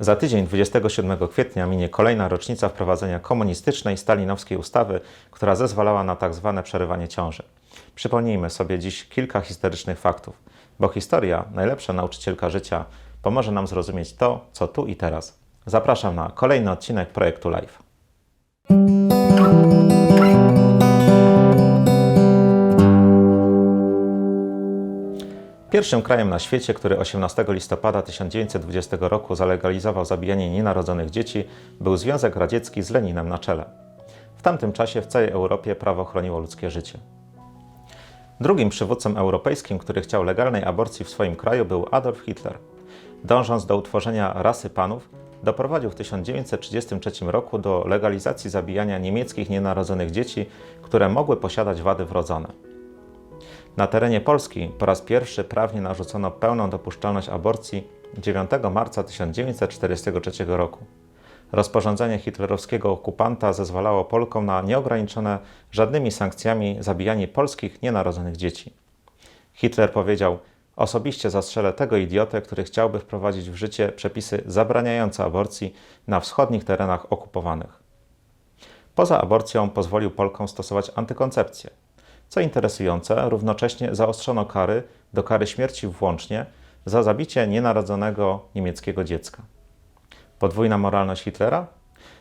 Za tydzień, 27 kwietnia, minie kolejna rocznica wprowadzenia komunistycznej, stalinowskiej ustawy, która zezwalała na tak zwane przerywanie ciąży. Przypomnijmy sobie dziś kilka historycznych faktów, bo historia, najlepsza nauczycielka życia, pomoże nam zrozumieć to, co tu i teraz. Zapraszam na kolejny odcinek projektu Live. Pierwszym krajem na świecie, który 18 listopada 1920 roku zalegalizował zabijanie nienarodzonych dzieci, był Związek Radziecki z Leninem na czele. W tamtym czasie w całej Europie prawo chroniło ludzkie życie. Drugim przywódcą europejskim, który chciał legalnej aborcji w swoim kraju, był Adolf Hitler. Dążąc do utworzenia rasy panów, doprowadził w 1933 roku do legalizacji zabijania niemieckich nienarodzonych dzieci, które mogły posiadać wady wrodzone. Na terenie Polski po raz pierwszy prawnie narzucono pełną dopuszczalność aborcji 9 marca 1943 roku. Rozporządzenie hitlerowskiego okupanta zezwalało Polkom na nieograniczone żadnymi sankcjami zabijanie polskich nienarodzonych dzieci. Hitler powiedział: Osobiście zastrzelę tego idiotę, który chciałby wprowadzić w życie przepisy zabraniające aborcji na wschodnich terenach okupowanych. Poza aborcją pozwolił Polkom stosować antykoncepcję. Co interesujące, równocześnie zaostrzono kary do kary śmierci włącznie za zabicie nienarodzonego niemieckiego dziecka. Podwójna moralność Hitlera?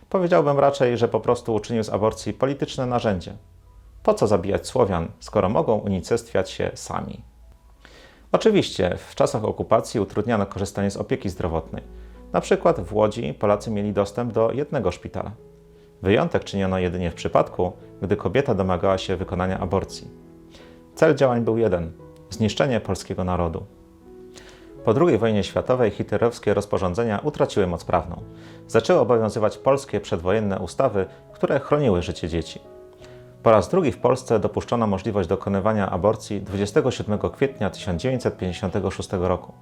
Powiedziałbym raczej, że po prostu uczynił z aborcji polityczne narzędzie. Po co zabijać Słowian, skoro mogą unicestwiać się sami? Oczywiście, w czasach okupacji utrudniano korzystanie z opieki zdrowotnej. Na przykład w Łodzi Polacy mieli dostęp do jednego szpitala. Wyjątek czyniono jedynie w przypadku, gdy kobieta domagała się wykonania aborcji. Cel działań był jeden zniszczenie polskiego narodu. Po II wojnie światowej hitlerowskie rozporządzenia utraciły moc prawną. Zaczęły obowiązywać polskie przedwojenne ustawy, które chroniły życie dzieci. Po raz drugi w Polsce dopuszczono możliwość dokonywania aborcji 27 kwietnia 1956 roku.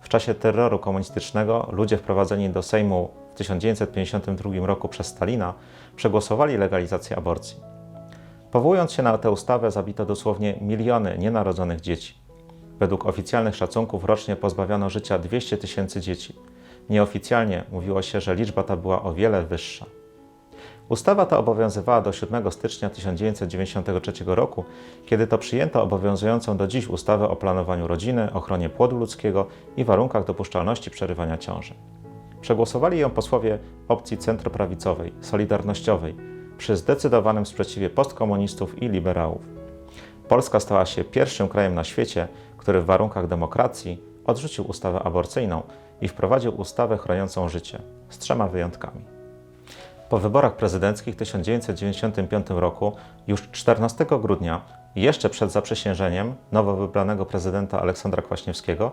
W czasie terroru komunistycznego ludzie wprowadzeni do Sejmu w 1952 roku przez Stalina przegłosowali legalizację aborcji. Powołując się na tę ustawę, zabito dosłownie miliony nienarodzonych dzieci. Według oficjalnych szacunków rocznie pozbawiono życia 200 tysięcy dzieci. Nieoficjalnie mówiło się, że liczba ta była o wiele wyższa. Ustawa ta obowiązywała do 7 stycznia 1993 roku, kiedy to przyjęto obowiązującą do dziś ustawę o planowaniu rodziny, ochronie płodu ludzkiego i warunkach dopuszczalności przerywania ciąży. Przegłosowali ją posłowie opcji centroprawicowej, solidarnościowej, przy zdecydowanym sprzeciwie postkomunistów i liberałów. Polska stała się pierwszym krajem na świecie, który w warunkach demokracji odrzucił ustawę aborcyjną i wprowadził ustawę chroniącą życie, z trzema wyjątkami. Po wyborach prezydenckich w 1995 roku, już 14 grudnia, jeszcze przed zaprzysiężeniem nowo wybranego prezydenta Aleksandra Kwaśniewskiego,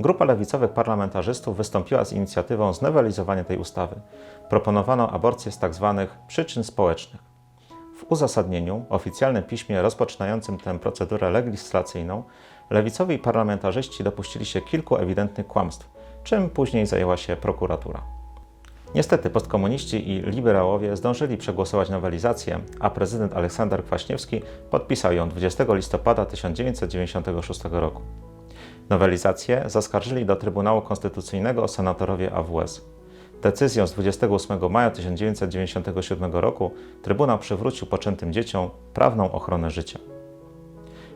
grupa lewicowych parlamentarzystów wystąpiła z inicjatywą znowelizowania tej ustawy. Proponowano aborcję z tzw. przyczyn społecznych. W uzasadnieniu, oficjalnym piśmie rozpoczynającym tę procedurę legislacyjną, lewicowi parlamentarzyści dopuścili się kilku ewidentnych kłamstw, czym później zajęła się prokuratura. Niestety postkomuniści i liberałowie zdążyli przegłosować nowelizację, a prezydent Aleksander Kwaśniewski podpisał ją 20 listopada 1996 roku. Nowelizację zaskarżyli do Trybunału Konstytucyjnego senatorowie AWS. Decyzją z 28 maja 1997 roku Trybunał przywrócił poczętym dzieciom prawną ochronę życia.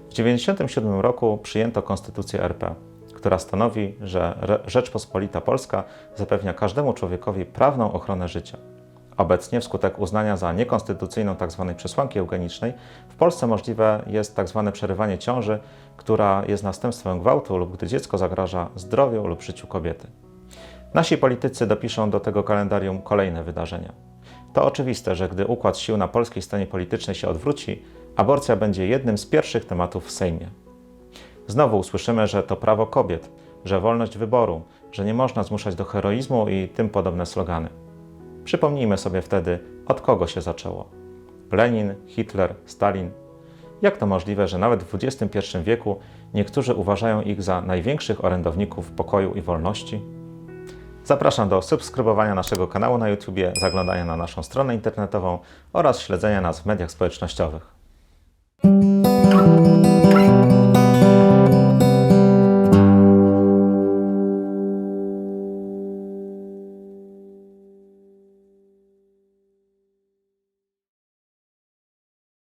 W 1997 roku przyjęto Konstytucję RP, która stanowi, że Rzeczpospolita Polska zapewnia każdemu człowiekowi prawną ochronę życia. Obecnie, wskutek uznania za niekonstytucyjną tzw. przesłanki eugenicznej, w Polsce możliwe jest tzw. przerywanie ciąży, która jest następstwem gwałtu lub gdy dziecko zagraża zdrowiu lub życiu kobiety. Nasi politycy dopiszą do tego kalendarium kolejne wydarzenia. To oczywiste, że gdy układ sił na polskiej scenie politycznej się odwróci, aborcja będzie jednym z pierwszych tematów w Sejmie. Znowu usłyszymy, że to prawo kobiet, że wolność wyboru, że nie można zmuszać do heroizmu i tym podobne slogany. Przypomnijmy sobie wtedy, od kogo się zaczęło. Lenin, Hitler, Stalin. Jak to możliwe, że nawet w XXI wieku niektórzy uważają ich za największych orędowników pokoju i wolności? Zapraszam do subskrybowania naszego kanału na YouTube, zaglądania na naszą stronę internetową oraz śledzenia nas w mediach społecznościowych.